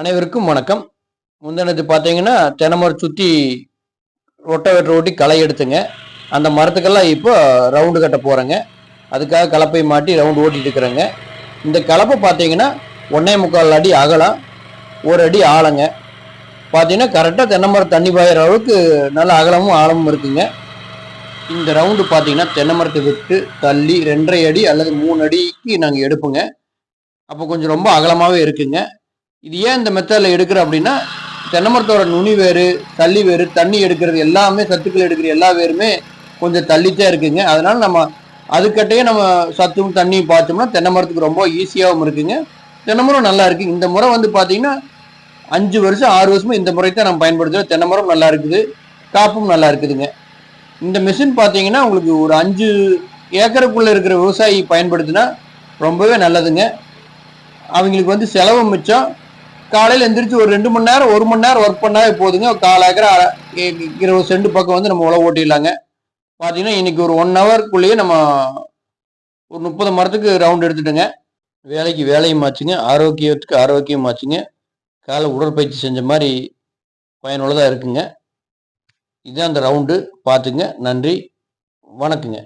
அனைவருக்கும் வணக்கம். முந்தினது பார்த்தீங்கன்னா தென்னைமரம் சுற்றி ரொட்டவேட்டர் ஓட்டி களை எடுத்துங்க. அந்த மரத்துக்கெல்லாம் இப்போ ரவுண்டு கட்ட போகிறேங்க அதுக்காக கலப்பை மாட்டி ரவுண்டு ஓட்டிட்டு இருக்கிறேங்க. இந்த கலப்பை பார்த்தீங்கன்னா ஒன்றே முக்கால் அடி அகலம் ஒரு அடி ஆழங்க. பார்த்தீங்கன்னா கரெக்டாக தென்னை மரம் தண்ணி பாயிற அளவுக்கு நல்ல அகலமும் ஆழமும் இருக்குங்க. இந்த ரவுண்டு பார்த்தீங்கன்னா தென்னை மரத்தை விட்டு தள்ளி ரெண்டரை அடி அல்லது மூணு அடிக்கு நாங்கள் எடுப்போங்க. அப்போ கொஞ்சம் ரொம்ப அகலமாகவே இருக்குங்க. இது ஏன் இந்த மெத்தடில் எடுக்கிறோம் அப்படின்னா தென்னை மரத்தோட நுனி வேறு தள்ளி வேறு தண்ணி எடுக்கிறது எல்லாமே சத்துக்கள் எடுக்கிற எல்லா வேருமே கொஞ்சம் தள்ளித்தான் இருக்குங்க. அதனால நம்ம அதுக்கட்டையே நம்ம சத்தும் தண்ணியும் பார்த்தோம்னா தென்னை மரத்துக்கு ரொம்ப ஈஸியாகவும் இருக்குங்க. தென்னை மரம் நல்லா இருக்குது இந்த முறை வந்து பார்த்தீங்கன்னா அஞ்சு வருஷம் ஆறு வருஷமும் இந்த முறை தான் நம்ம பயன்படுத்துகிறோம் தென்னை மரம் நல்லா இருக்குது. காப்பும் நல்லா இருக்குதுங்க. இந்த மிஷின் பார்த்தீங்கன்னா உங்களுக்கு ஒரு அஞ்சு ஏக்கருக்குள்ளே இருக்கிற விவசாயி பயன்படுத்தினா ரொம்பவே நல்லதுங்க. அவங்களுக்கு வந்து செலவு மிச்சம். காலையில் எந்திரிச்சு ஒரு ரெண்டு மணி நேரம் ஒரு மணி நேரம் ஒர்க் பண்ணாவே போதுங்க. கால் ஏக்கரை இருபது சென்ட் பக்கம் வந்து நம்ம உழவு ஓட்டிடலாங்க. பார்த்தீங்கன்னா இன்னைக்கு ஒரு ஒன் ஹவர்க்குள்ளேயே நம்ம ஒரு முப்பது மரத்துக்கு ரவுண்ட் எடுத்துட்டுங்க. வேலைக்கு வேலையும் ஆச்சுங்க. ஆரோக்கியத்துக்கு ஆரோக்கியம் ஆச்சுங்க. காலை உடற்பயிற்சி செஞ்ச மாதிரி பயனுள்ளதாக இருக்குங்க. இதுதான் அந்த ரவுண்டு பார்த்துங்க நன்றி. வணக்கங்க.